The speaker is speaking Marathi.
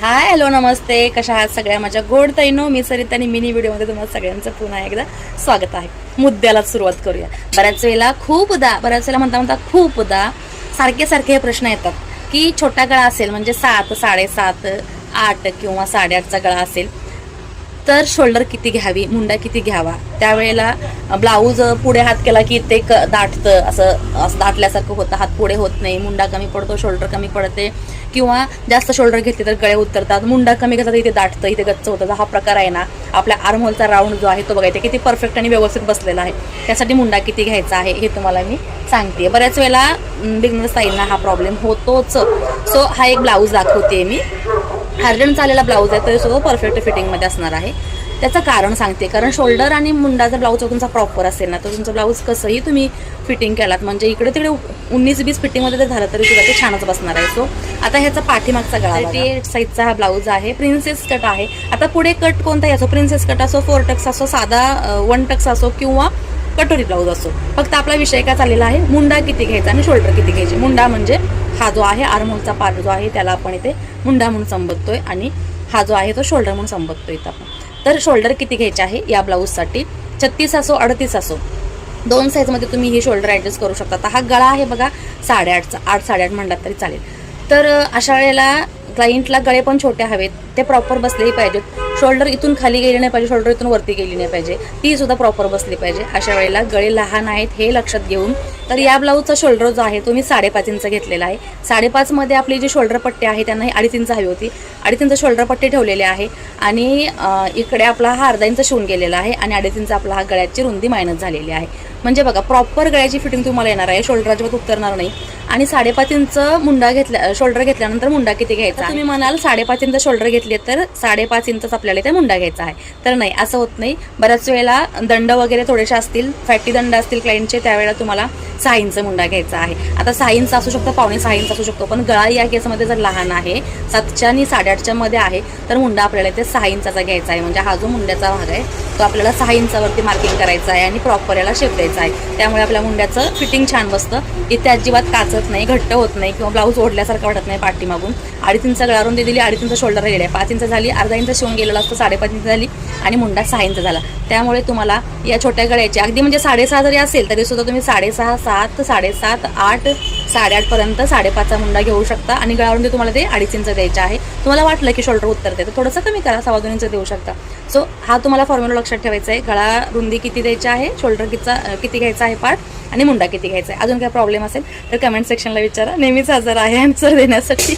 हाय हॅलो नमस्ते. कशा आहात सगळ्या? माझ्या गोड तैनो मी सरित आणि मिनी व्हिडिओमध्ये तुम्हाला सगळ्यांचं पुन्हा एकदा स्वागत आहे. मुद्द्याला सुरुवात करूया. बऱ्याच वेळेला खूपदा बऱ्याच वेळेला म्हणता म्हणता खूपदा सारखे सारखे हे प्रश्न येतात की छोटा गळा असेल म्हणजे सात साडेसात आठ किंवा साडेआठचा गळा असेल तर शोल्डर किती घ्यावी मुंडा किती घ्यावा? त्यावेळेला ब्लाऊज पुढे हात केला की ते क दाटतं असं असं दाटल्यासारखं होतं. हात पुढे होत नाही मुंडा कमी पडतो शोल्डर कमी पडते. किंवा जास्त शोल्डर घेतले तर गळे उतरतात मुंडा कमी घेतात तर इथे दाटतं इथे गच्च होतं. तर हा प्रकार आहे ना आपल्या आर्महोलचा राऊंड जो आहे तो बघायचा किती परफेक्ट आणि व्यवस्थित बसलेला आहे. त्यासाठी मुंडा किती घ्यायचा आहे हे तुम्हाला मी सांगते. बऱ्याच वेळेला बिगनर साईडला हा प्रॉब्लेम होतोच. सो हा एक ब्लाऊज दाखवते मी. अर्जंट आलेला ब्लाऊज आहे तो सुद्धा परफेक्ट फिटिंगमध्ये असणार आहे. त्याचं कारण सांगते कारण शोल्डर आणि मुंडा जर ब्लाऊज तुमचा प्रॉपर असेल ना तर तुमचं ब्लाऊज कसंही तुम्ही फिटिंग केलात म्हणजे इकडे तिकडे उन्नीस वीस फिटिंगमध्ये जर झालं तरी सुद्धा ते छानच बसणार आहे. सो आता ह्याचा पाठीमागचा गळा एट साईजचा हा ब्लाऊज आहे प्रिन्सेस कट आहे. आता पुढे कट कोणताही असो प्रिन्सेस कट असो फोर टक्स असो साधा वन टक्स असो किंवा कटोरी ब्लाऊज असो. फक्त आपला विषय काय चाललेला आहे? मुंडा किती घ्यायचा आणि शोल्डर किती घ्यायची? मुंडा म्हणजे हा जो आहे आर्मोलचा पार्ट जो आहे त्याला आपण इथे मुंडा म्हणून संबोधतोय आणि हा जो आहे तो शोल्डर म्हणून संबोधतोय इथं आपण. तर शोल्डर किती घ्यायचे आहे या ब्लाऊजसाठी? छत्तीस असो अडतीस असो. दोन साईजमध्ये तुम्ही ही शोल्डर ॲडजस्ट करू शकता. तर हा गळा आहे बघा साडेआठचा. आठ साडेआठ म्हणलात तरी चालेल. तर अशा वेळेला क्लायंटला गळे पण छोटे हवेत. ते प्रॉपर बसलेही पाहिजेत. शोल्डर इथून खाली गेली नाही पाहिजे शोल्डर इथून वरती गेली नाही पाहिजे. ती सुद्धा प्रॉपर बसली पाहिजे. अशा वेळेला गळे लहान आहेत हे लक्षात घेऊन. तर या ब्लाऊजचा शोल्डर जो आहे तो मी साडेपाच इंच घेतलेला आहे. साडेपाचमध्ये आपली जी शोल्डर पट्टी आहे त्यांना ही अडीच इंच हवी होती. अडीच इंच शोल्डर पट्टी ठेवलेली आहे. आणि इकडे आपला हा अर्धा इंच शिवून गेलेला आहे आणि अडीच इंच आपला हा गळ्याची रुंदी मायनस झालेली आहे. म्हणजे बघा प्रॉपर गळ्याची फिटिंग तुम्हाला येणार आहे. शोल्डर अजिबात उतरणार नाही. आणि साडेपाच इंच मुंडा घेतल्या शोल्डर घेतल्यानंतर मुंडा किती घ्यायचा? तुम्ही म्हणाल साडेपाच इंच शोल्डर घेतले तर साडेपाच इंचच आपल्याला इथे मुंडा घ्यायचा आहे. तर नाही असं होत नाही. बऱ्याच वेळेला दंड वगैरे थोडेसे असतील फॅटी दंड असतील क्लायंटचे त्यावेळेला तुम्हाला सहा इंच मुंडा घ्यायचा आहे. आता सहा इंच असू शकतो पावणे सहा इंच असू शकतो पण गळा या केसमध्ये जर लहान आहे सातच्या आणि साडेआठच्या मध्ये आहे तर मुंडा आपल्याला इथे सहा इंचाचा घ्यायचा आहे. म्हणजे हा जो मुंड्याचा भाग आहे तो आपल्याला सहा इंचावरती मार्किंग करायचा आहे आणि प्रॉपर याला शेप द्यायचा आहे. त्यामुळे आपल्या मुंड्याचं फिटिंग छान बसतं. इथे अजिबात दिसत नाही घट्ट होत नाही किंवा ब्लाऊज ओढल्यासारखं वाटत नाही पाठीमागून. अडीच इंच गळारून रुंदी दिली अडीच इंच शोल्डर गेले पाच इंच झाली अर्धा इंच शिवून गेलेला असतो साडेपाच इंच झाली आणि मुंडा सहा इंच झाला. त्यामुळे तुम्हाला या छोट्या गळ्याची अगदी म्हणजे साडेसहा जरी असेल तरी सुद्धा तुम्ही साडेसहा सात साडेसात आठ साडेआठपर्यंत साडेपाचचा मुंडा घेऊ शकता आणि गळारुंदी तुम्हाला ते अडीच इंच द्यायचं आहे. तुम्हाला वाटलं की शोल्डर उत्तरते तर थोडंसं कमी करा सव्वा दोन इंच देऊ शकता. सो हा तुम्हाला फॉर्म्युला लक्षात ठेवायचा आहे. गळा रुंदी किती द्यायची आहे शोल्डर कितीचा किती घ्यायचा आहे पार्ट आणि मुंडा किती घ्यायचा आहे. अजून काय प्रॉब्लेम असेल तर कमेंट सेक्शनला विचारा. नेहमीच हजर आहे आन्सर देण्यासाठी.